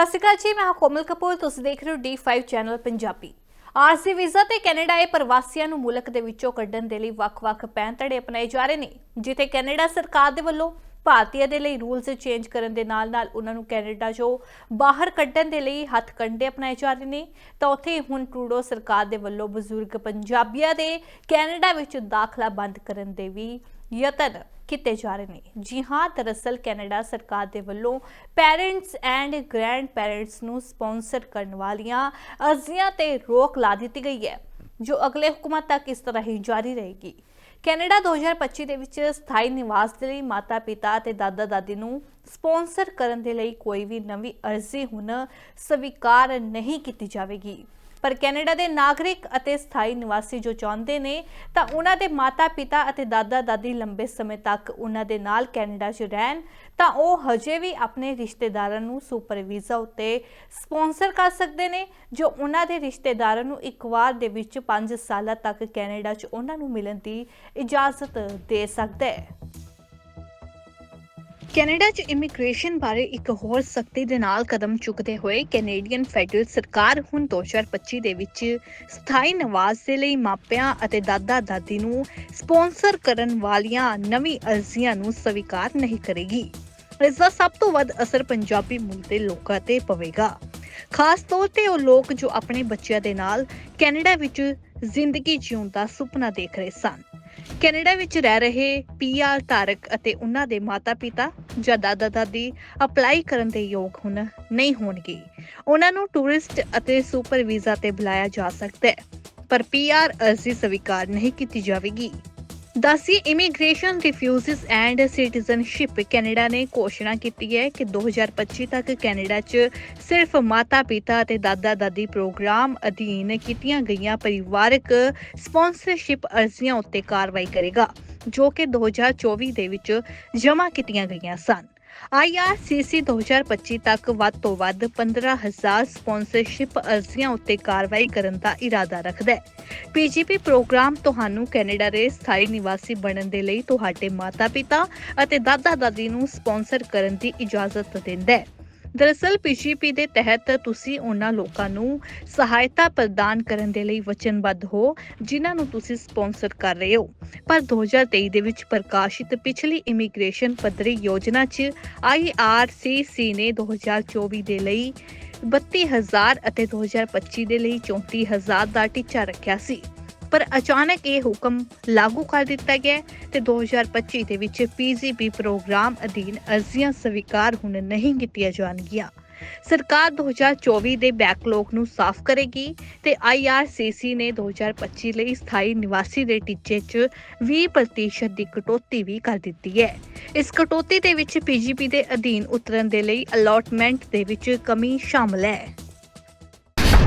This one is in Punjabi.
ਸਤਿ ਸ਼੍ਰੀ ਅਕਾਲ ਜੀ, ਮੈਂ ਹਾਂ ਕੋਮਲ ਕਪੂਰ, ਤੁਸੀਂ ਦੇਖ ਰਹੇ ਹੋ D5 channel Punjabi. RC visa ਤੇ ਕੈਨੇਡਾ ਆਏ ਪ੍ਰਵਾਸੀਆਂ ਨੂੰ ਮੁਲਕ ਦੇ ਵਿੱਚੋਂ ਕੱਢਣ ਦੇ ਲਈ ਵੱਖ-ਵੱਖ ਪੈਂਤੜੇ ਅਪਣਾਏ ਜਾ ਰਹੇ ਨੇ, ਜਿੱਥੇ ਕੈਨੇਡਾ ਸਰਕਾਰ ਦੇ ਵੱਲੋਂ ਭਾਰਤੀਆਂ ਦੇ ਲਈ ਰੂਲਸ ਚੇਂਜ ਕਰਨ ਦੇ ਨਾਲ-ਨਾਲ ਉਹਨਾਂ ਨੂੰ ਕੈਨੇਡਾ 'ਚੋਂ ਬਾਹਰ ਕੱਢਣ ਦੇ ਲਈ ਹੱਥ ਕੰਡੇ ਅਪਣਾਏ ਜਾ ਰਹੇ ਨੇ। ਤਾਂ ਉੱਥੇ ਹੁਣ ਟਰੂਡੋ ਸਰਕਾਰ ਦੇ ਵੱਲੋਂ ਬਜ਼ੁਰਗ ਪੰਜਾਬੀਆਂ ਦੇ ਕੈਨੇਡਾ ਵਿੱਚ ਦਾਖਲਾ ਬੰਦ ਕਰਨ ਦੇ ਵੀ ਯਤਨ ਕੀਤੇ ਜਾ ਰਹੇ ਨੇ। ਜੀ ਹਾਂ, ਦਰਅਸਲ ਕੈਨੇਡਾ ਸਰਕਾਰ ਦੇ ਵੱਲੋਂ ਪੈਰੈਂਟਸ ਐਂਡ ਗ੍ਰੈਂਡ ਪੈਰੈਂਟਸ ਨੂੰ ਸਪਾਂਸਰ ਕਰਨ ਵਾਲੀਆਂ ਅਰਜ਼ੀਆਂ ਤੇ ਰੋਕ ਲਾ ਦਿੱਤੀ ਗਈ ਹੈ, ਜੋ ਅਗਲੇ ਹੁਕਮਾਂ ਤੱਕ ਇਸ ਤਰ੍ਹਾਂ ਹੀ ਜਾਰੀ ਰਹੇਗੀ। ਕੈਨੇਡਾ 2025 ਦੇ ਵਿੱਚ ਸਥਾਈ ਨਿਵਾਸ ਦੇ ਲਈ ਮਾਤਾ-ਪਿਤਾ ਅਤੇ ਦਾਦਾ-ਦਾਦੀ ਨੂੰ ਸਪਾਂਸਰ ਕਰਨ ਦੇ ਲਈ ਕੋਈ ਵੀ ਨਵੀਂ ਅਰਜ਼ੀ ਹੁਣ ਸਵੀਕਾਰ ਨਹੀਂ ਕੀਤੀ ਜਾਵੇਗੀ। ਪਰ ਕੈਨੇਡਾ ਦੇ ਨਾਗਰਿਕ ਅਤੇ ਸਥਾਈ ਨਿਵਾਸੀ ਜੋ ਚਾਹੁੰਦੇ ਨੇ, ਤਾਂ ਉਹਨਾਂ ਦੇ ਮਾਤਾ-ਪਿਤਾ ਅਤੇ ਦਾਦਾ-ਦਾਦੀ ਲੰਬੇ ਸਮੇਂ ਤੱਕ ਉਹਨਾਂ ਦੇ ਨਾਲ ਕੈਨੇਡਾ 'ਚ ਰਹਿਣ, ਤਾਂ ਉਹ ਹਜੇ ਵੀ ਆਪਣੇ ਰਿਸ਼ਤੇਦਾਰਾਂ ਨੂੰ ਸੁਪਰ ਵੀਜ਼ਾ ਉੱਤੇ ਸਪਾਂਸਰ ਕਰ ਸਕਦੇ ਨੇ, ਜੋ ਉਹਨਾਂ ਦੇ ਰਿਸ਼ਤੇਦਾਰਾਂ ਨੂੰ ਇੱਕ ਵਾਰ ਦੇ ਵਿੱਚ 5 ਸਾਲਾਂ ਤੱਕ ਕੈਨੇਡਾ 'ਚ ਉਹਨਾਂ ਨੂੰ ਮਿਲਣ ਦੀ ਇਜਾਜ਼ਤ ਦੇ ਸਕਦਾ ਹੈ। ਕੈਨੇਡਾ 'ਚ ਇਮੀਗ੍ਰੇਸ਼ਨ ਬਾਰੇ ਇੱਕ ਹੋਰ ਸਖਤੀ ਦੇ ਨਾਲ ਕਦਮ ਚੁੱਕਦੇ ਹੋਏ ਕੈਨੇਡੀਅਨ ਫੈਡਰਲ ਸਰਕਾਰ ਹੁਣ 2025 ਦੇ ਵਿੱਚ ਸਥਾਈ ਨਿਵਾਸ ਦੇ ਲਈ ਮਾਪਿਆਂ ਅਤੇ ਦਾਦਾ-ਦਾਦੀ ਨੂੰ ਸਪਾਂਸਰ ਕਰਨ ਵਾਲੀਆਂ ਨਵੀਂ ਅਰਜ਼ੀਆਂ ਨੂੰ ਸਵੀਕਾਰ ਨਹੀਂ ਕਰੇਗੀ। ਇਸ ਦਾ ਸਭ ਤੋਂ ਵੱਧ ਅਸਰ ਪੰਜਾਬੀ ਮੂਲ ਦੇ ਲੋਕਾਂ ਤੇ ਪਵੇਗਾ। ਖਾਸ ਤੌਰ ਤੇ ਉਹ ਲੋਕ ਜੋ ਆਪਣੇ ਬੱਚਿਆਂ ਦੇ ਨਾਲ ਕੈਨੇਡਾ ਵਿੱਚ ਜ਼ਿੰਦਗੀ ਜਿਉਣ ਦਾ ਸੁਪਨਾ ਦੇਖ ਰਹੇ ਸਨ। ਕੈਨੇਡਾ ਵਿੱਚ ਰਹਿ ਰਹੇ ਪੀਆਰ ਧਾਰਕ ਅਤੇ ਉਹਨਾਂ ਦੇ ਮਾਤਾ-ਪਿਤਾ ਜਾਂ ਦਾਦਾ-ਦਾਦੀ ਅਪਲਾਈ ਕਰਨ ਦੇ ਯੋਗ ਹੁਣ ਨਹੀਂ ਹੋਣਗੇ। ਉਹਨਾਂ ਨੂੰ ਟੂਰਿਸਟ ਅਤੇ ਸੁਪਰ ਵੀਜ਼ਾ ਤੇ ਬੁਲਾਇਆ ਜਾ ਸਕਦਾ ਹੈ, ਪਰ ਪੀਆਰ ਅਰਜ਼ੀ ਸਵੀਕਾਰ ਨਹੀਂ ਕੀਤੀ ਜਾਵੇਗੀ। ਦਸੀ immigration refugees and citizenship Canada ਨੇ ਘੋਸ਼ਣਾ ਕੀਤੀ ਹੈ ਕਿ 2025 ਤੱਕ ਕੈਨੇਡਾ 'ਚ ਸਿਰਫ ਮਾਤਾ-ਪਿਤਾ ਅਤੇ ਦਾਦਾ-ਦਾਦੀ ਪ੍ਰੋਗਰਾਮ ਅਧੀਨ ਕੀਤੀਆਂ ਗਈਆਂ ਪਰਿਵਾਰਕ ਸਪਾਂਸਰਸ਼ਿਪ ਅਰਜ਼ੀਆਂ ਉੱਤੇ ਕਾਰਵਾਈ ਕਰੇਗਾ, ਜੋ ਕਿ 2024 ਦੇ ਵਿੱਚ ਜਮ੍ਹਾਂ ਕੀਤੀਆਂ ਗਈਆਂ ਸਨ। IRCC 2025 ਤੱਕ ਵੱਧ ਤੋਂ ਵੱਧ 15000 ਸਪਾਂਸਰਸ਼ਿਪ ਅਰਜ਼ੀਆਂ ਉੱਤੇ ਕਾਰਵਾਈ ਕਰਨ ਦਾ ਇਰਾਦਾ ਰੱਖਦਾ ਹੈ। ਪੀਜੀਪੀ ਪ੍ਰੋਗਰਾਮ ਤੁਹਾਨੂੰ ਕੈਨੇਡਾ ਦੇ ਸਥਾਈ ਨਿਵਾਸੀ ਬਣਨ ਦੇ ਲਈ ਤੁਹਾਡੇ ਮਾਤਾ-ਪਿਤਾ ਅਤੇ ਦਾਦਾ-ਦਾਦੀ ਨੂੰ ਸਪਾਂਸਰ ਕਰਨ ਦੀ ਇਜਾਜ਼ਤ ਦਿੰਦਾ ਹੈ। ਦਰਅਸਲ ਪੀਜੀਪੀ ਦੇ ਤਹਿਤ ਤੁਸੀਂ ਉਹਨਾਂ ਲੋਕਾਂ ਨੂੰ ਸਹਾਇਤਾ ਪ੍ਰਦਾਨ ਕਰਨ ਦੇ ਲਈ ਵਚਨਬੱਧ ਹੋ, ਜਿਨ੍ਹਾਂ ਨੂੰ ਤੁਸੀਂ ਸਪਾਂਸਰ ਕਰ ਰਹੇ ਹੋ। ਪਰ 2023 ਦੇ ਵਿੱਚ ਪ੍ਰਕਾਸ਼ਿਤ ਪਿਛਲੀ ਇਮੀਗ੍ਰੇਸ਼ਨ ਪੱਧਰੀ ਯੋਜਨਾ 'ਚ IRCC ਨੇ 2024 ਦੇ ਲਈ 32000 ਅਤੇ 2025 ਦੇ ਲਈ 34000 ਦਾ ਟੀਚਾ ਰੱਖਿਆ ਸੀ। ਪਰ ਅਚਾਨਕ ਇਹ ਹੁਕਮ ਲਾਗੂ ਕਰ ਦਿੱਤਾ ਗਿਆ ਹੈ ਤੇ 2025 ਦੇ ਵਿੱਚ ਪੀਜੀਪੀ ਪ੍ਰੋਗਰਾਮ ਅਧੀਨ ਅਰਜ਼ੀਆਂ ਸਵੀਕਾਰ ਹੁਣ ਨਹੀਂ ਕੀਤੀਆਂ ਜਾਣਗੀਆਂ। ਸਰਕਾਰ 2024 ਦੇ ਬੈਕਲੌਗ ਨੂੰ ਸਾਫ਼ ਕਰੇਗੀ ਤੇ IRCC ਨੇ 2025 ਲਈ ਸਥਾਈ ਨਿਵਾਸੀ ਦੇ ਟੀਚੇ 'ਚ 20% ਦੀ ਕਟੌਤੀ ਵੀ ਕਰ ਦਿੱਤੀ ਹੈ। ਇਸ ਕਟੌਤੀ ਦੇ ਵਿੱਚ ਪੀਜੀਪੀ ਦੇ ਅਧੀਨ ਉਤਰਨ ਦੇ ਲਈ ਅਲਾਟਮੈਂਟ ਦੇ ਵਿੱਚ ਕਮੀ ਸ਼ਾਮਲ ਹੈ।